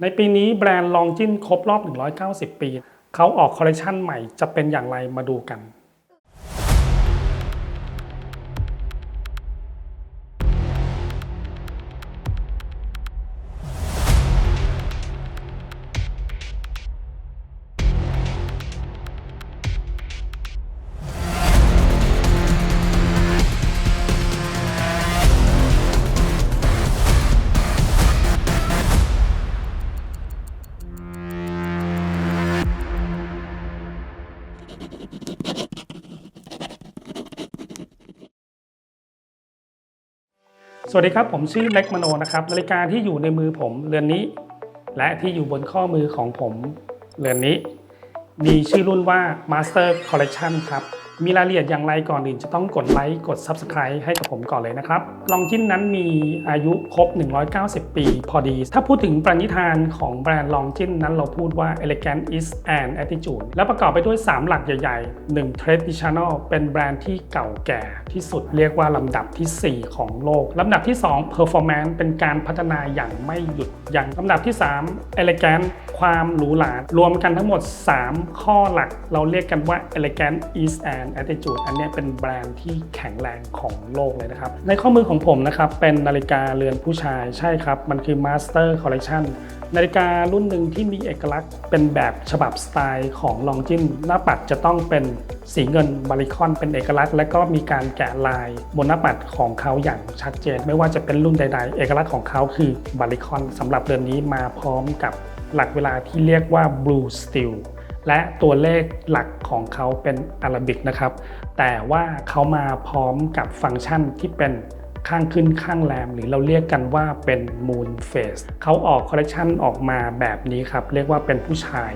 ในปีนี้แบรนด์ลองจินครบรอบ 190 ปี เขาออกคอลเลคชันใหม่จะเป็นอย่างไรมาดูกัน สวัสดีครับ ผมชื่อเล็กมโนนะครับนาฬิกาที่อยู่ในมือผมเรือนนี้ และที่อยู่บนข้อมือของผมเรือนนี้ มีชื่อรุ่นว่า Master Collection ครับ มีรายละเอียดอย่างไรก่อนอื่นจะต้องกดไลค์กด Subscribe ให้กับผมก่อนเลยนะครับลองจินนั้นมีอายุครบ 190 ปีพอดี ถ้าพูดถึงปรณิธานของแบรนด์ลองจินนั้นเราพูดว่า elegant is an attitude และประกอบไปด้วย 3 หลักใหญ่ๆ 1 traditional เป็นแบรนด์ที่เก่าแก่ที่สุดเรียกว่าลำดับทีสี่ 4 ของโลก ลำดับที่ 2 performance เป็นการพัฒนาอย่างไม่หยุดยัง้งลำดับที่ 3 elegant ความหรูหรารวมกันทั้งหมด 3 ข้อหลักเราเรียกกันว่า elegant is an attitude อันนี้เป็นแบรนด์ที่แข็งแรงของโลกเลยนะครับ ในข้อมือของผมนะครับ เป็นนาฬิกาเรือนผู้ชายใช่ครับ มันคือ Master Collection นาฬิการุ่นหนึ่งที่มีเอกลักษณ์เป็นแบบฉบับสไตล์ของลองจินหน้าปัดจะต้องเป็นสีเงินบาริคอนเป็นเอกลักษณ์ และก็มีการแกะลายบนหน้าปัดของเขาอย่างชัดเจน ไม่ว่าจะเป็นรุ่นใด ๆ เอกลักษณ์ของเขาคือบาริคอนสำหรับเรือนนี้มาพร้อมกับหลักเวลาที่เรียกว่า Blue Steel และตัวเลขหลักของเขาเป็นอารบิกนะครับ แต่ว่าเขามาพร้อมกับฟังก์ชันที่เป็นข้างขึ้นข้างแรมหรือเราเรียกกันว่าเป็น Moon Face เขาออกคอลเลคชันออกมาแบบนี้ครับ เรียกว่าเป็นผู้ชาย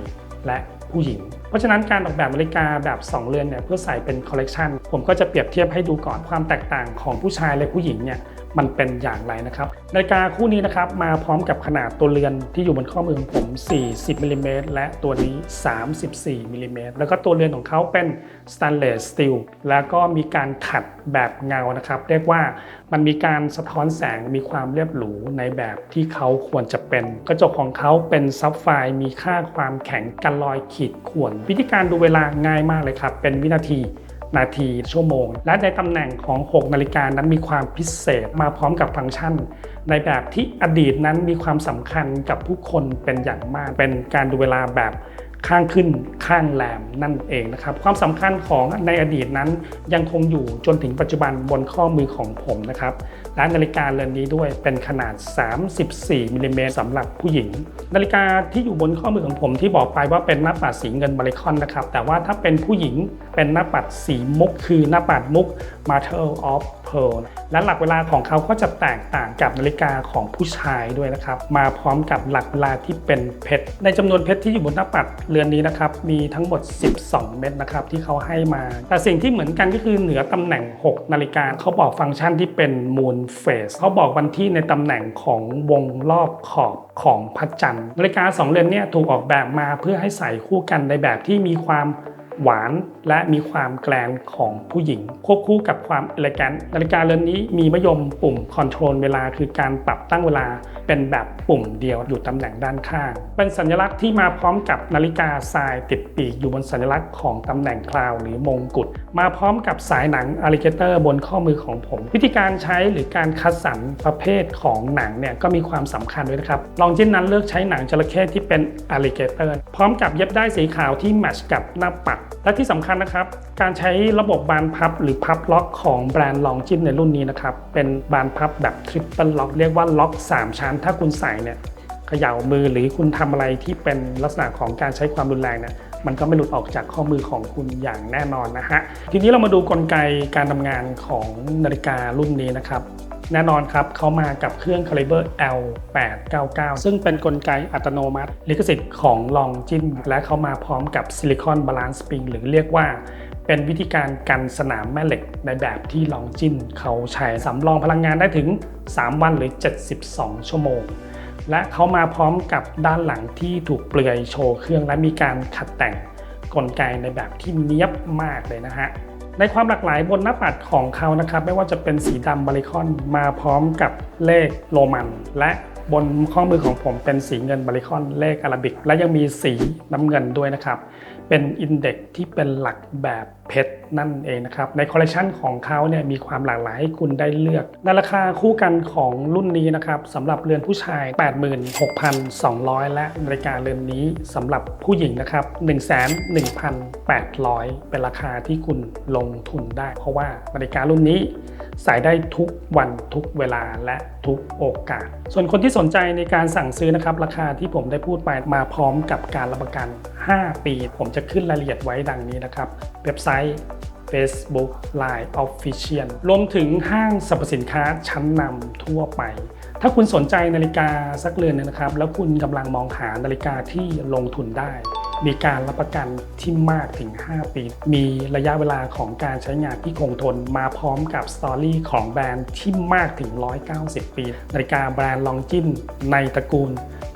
และ ผู้หญิง เพราะฉะนั้นการออกแบบนาฬิกาแบบ 2 เรือนเนี่ยเพื่อใส่เป็นคอลเลกชันผมก็จะเปรียบเทียบให้ดูก่อนความแตกต่างของผู้ชายและผู้หญิงเนี่ยมันเป็นอย่างไรนะครับนาฬิกาคู่นี้นะครับมาพร้อมกับขนาดตัวเรือนที่อยู่บนข้อมือของผม 40มิลลิเมตรและตัวนี้ 34มิลลิเมตรแล้วก็ตัวเรือนของเขาเป็น stainless steel แล้วก็มีการขัดแบบเงานะครับ เรียกว่ามันมีการสะท้อนแสงมีความเรียบหรูในแบบที่เขาควรจะเป็น กระจกของเขาเป็นซับไฟมีค่าความแข็งกันรอยขีดข่วน วิธีการดูเวลาง่ายมากเลยครับ เป็นวินาทีนาทีชั่วโมง และในตำแหน่งของ 6 นาฬิกานั้นมีความพิเศษมาพร้อมกับฟังก์ชัน ในแบบที่อดีตนั้นมีความสำคัญกับผู้คนเป็นอย่างมากเป็นการดูเวลาแบบ ข้างขึ้นข้างแรมนั่นเองนะครับ ความสำคัญของในอดีตนั้นยังคงอยู่จนถึงปัจจุบันบนข้อมือของผมนะครับและนาฬิกาเรือนนี้ด้วยเป็นขนาด 34มิลลิเมตรสำหรับผู้หญิง นาฬิกาที่อยู่บนข้อมือของผมที่บอกไปว่าเป็นหน้าปัดสีเงินบริคอนนะครับแต่ว่าถ้าเป็นผู้หญิงเป็นหน้าปัดสีมุกคือหน้าปัดมุก Matter of Pearl และหลักเวลาของเขาก็จะแตกต่างกับนาฬิกาของผู้ชายด้วยนะครับ มาพร้อมกับหลักเวลาที่เป็นเพชร ในจำนวนเพชรที่อยู่บนหน้าปัดเรือนนี้นะครับ มีทั้งหมด 12 เม็ดนะครับที่เขาให้มา แต่สิ่งที่เหมือนกันก็คือเหนือตำแหน่ง 6 นาฬิกาเขาบอกฟังก์ชันที่เป็น Moon Phase เขาบอกวันที่ในตำแหน่งของวงรอบขอบของพระจันทร์นาฬิกา2เรือนเนี้ถูกออกแบบมาเพื่อให้ใส่คู่กันในแบบที่มีความ หวานและมีความแกลนของผู้หญิง ควบคู่กับความเอลแกนนาฬิกาเรือนนี้มีมะยมปุ่มคอนโทรลเวลาคือการปรับตั้งเวลาเป็นแบบปุ่มเดียวอยู่ตำแหน่งด้านข้าง เป็นสัญลักษณ์ที่มาพร้อมกับนาฬิกาทรายติดปีกอยู่บนสัญลักษณ์ของตำแหน่งคลาวหรือมงกุฎมาพร้อมกับสายหนังอ l ลิเกเตอร์บนข้อมือของผม วิธีการใช้หรือการคัดสรรประเภทของหนังเนี่ยก็มีความสำคัญด้วยนะครับ ลองจินนั้นเลือกใช้หนังจระเข้ที่เป็นอ l ลิเกเตอร์พร้อมกับเย็บได้สีขาวที่แมทช์กับหน้าปัดและที่สำคัญนะครับ การใช้ระบบบานพับหรือพับล็อกของแบรนด์ลองจิ้นในรุ่นนี้นะครับ เป็นบานพับแบบทริปเปิลล็อกเรียกว่าล็อก 3 ชั้น ถ้าคุณใส่เนี่ยเขย่ามือหรือคุณทำอะไรที่เป็นลักษณะของการใช้ความรุนแรงเนี่ยมันก็ไม่หลุดออกจากข้อมือของคุณอย่างแน่นอนนะฮะ ทีนี้เรามาดูกลไกการทำงานของนาฬิการุ่นนี้นะครับ แน่นอนครับเขามากับเครื่อง Caliber L899 ซึ่งเป็นนกลไกอัตโนมัติ ลิขสิทธิ์ของลองจินและเขามาพร้อมกับซิลิคอนบาลานซ์สปริงหรือเรียกว่าเป็นวิธีการกันสนามแม่เหล็กในแบบที่ลองจินเขาใช้สำรองพลังงานได้ถึง 3 วันหรือ 72 ชั่วโมง และเขามาพร้อมกับด้านหลังที่ถูกเปลือยโชว์เครื่องและมีการขัดแต่งกลไกในแบบที่เนี้ยบมากเลยนะฮะ ในความหลากหลายบนหน้าปัดของเขานะครับ ไม่ว่าจะเป็นสีดำบาริคอนมาพร้อมกับเลขโรมัน และบนข้อมือของผมเป็นสีเงินบริคอนเลขอาราบิก และยังมีสีน้ำเงินด้วยนะครับ เป็นอินเด็กที่เป็นหลักแบบเพชรนั่นเองนะครับ ในคอลเลคชันของเขาเนี่ยมีความหลากหลายให้คุณได้เลือก ในราคาคู่กันของรุ่นนี้นะครับสำหรับเรือนผู้ชาย 86,200 และนาฬิกาเรือนนี้สำหรับผู้หญิงนะครับ 111,800 เป็นราคาที่คุณลงทุนได้ เพราะว่านาฬิการุ่นนี้ใส่ได้ทุกวันทุกเวลาและทุกโอกาส ส่วนคนที่สนใจในการสั่งซื้อนะครับ ราคาที่ผมได้พูดไปมาพร้อมกับการรับประกัน 5 ปี ผมจะขึ้นรายละเอียดไว้ดังนี้นะครับ เว็บไซต์ Facebook Line Official รวมถึงห้างสรรพสินค้าชั้นนำทั่วไป ถ้าคุณสนใจนาฬิกาสักเรือนหนึงนะครับ แล้วคุณกำลังมองหานาฬิกาที่ลงทุนได้ มีการรับประกันที่มากถึง 5 ปี มีระยะเวลาของการใช้งานที่คงทนมาพร้อมกับสตอรี่ของแบรนด์ที่มากถึง 190 ปี นาฬิกาแบรนด์ลองจินในตระกูล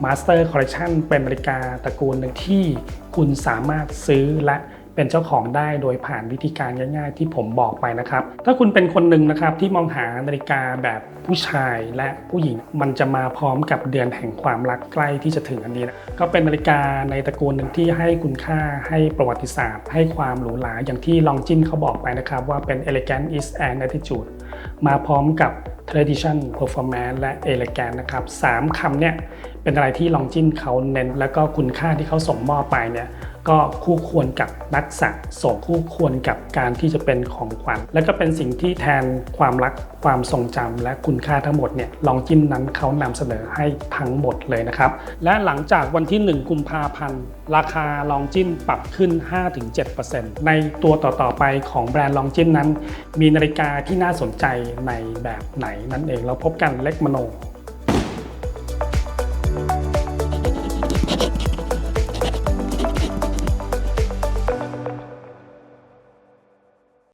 Master Collection เป็นนาฬิกาตระกูลหนึ่งที่คุณสามารถซื้อและ เป็นเจ้าของได้โดยผ่านวิธีการง่ายๆ ที่ผมบอกไปนะครับ ถ้าคุณเป็นคนหนึ่งนะครับที่มองหานาฬิกาแบบผู้ชายและผู้หญิงมันจะมาพร้อมกับเดือนแห่งความรักใกล้ที่จะถึงอันนี้นะก็เป็นนาฬิกาในตระกูลหนึ่งที่ให้คุณค่าให้ประวัติศาสตร์ ให้ความหรูหราอย่างที่ลองจินเขาบอกไปนะครับ ว่าเป็น elegant is an attitude มาพร้อมกับ tradition performance และ elegant นะครับสามคำเนี่ยเป็นอะไรที่ลองจินเขาเน้น แล้วก็คุณค่าที่เขาส่งมอบไปเนี่ย ก็คู่ควรกับนักสะสมคู่ควรกับการที่จะเป็นของขวัญ และก็เป็นสิ่งที่แทนความรักความทรงจำและคุณค่าทั้งหมดเนี่ยลองจิ้นนั้นเขานำเสนอให้ทั้งหมดเลยนะครับ และหลังจากวันที่ 1 กุมภาพันธ์ ราคาลองจิ้นปรับขึ้น 5-7%ในตัวต่อๆไปของแบรนด์ลองจิ้นนั้น มีนาฬิกาที่น่าสนใจในแบบไหนนั่นเองเราพบกันเล็กมโน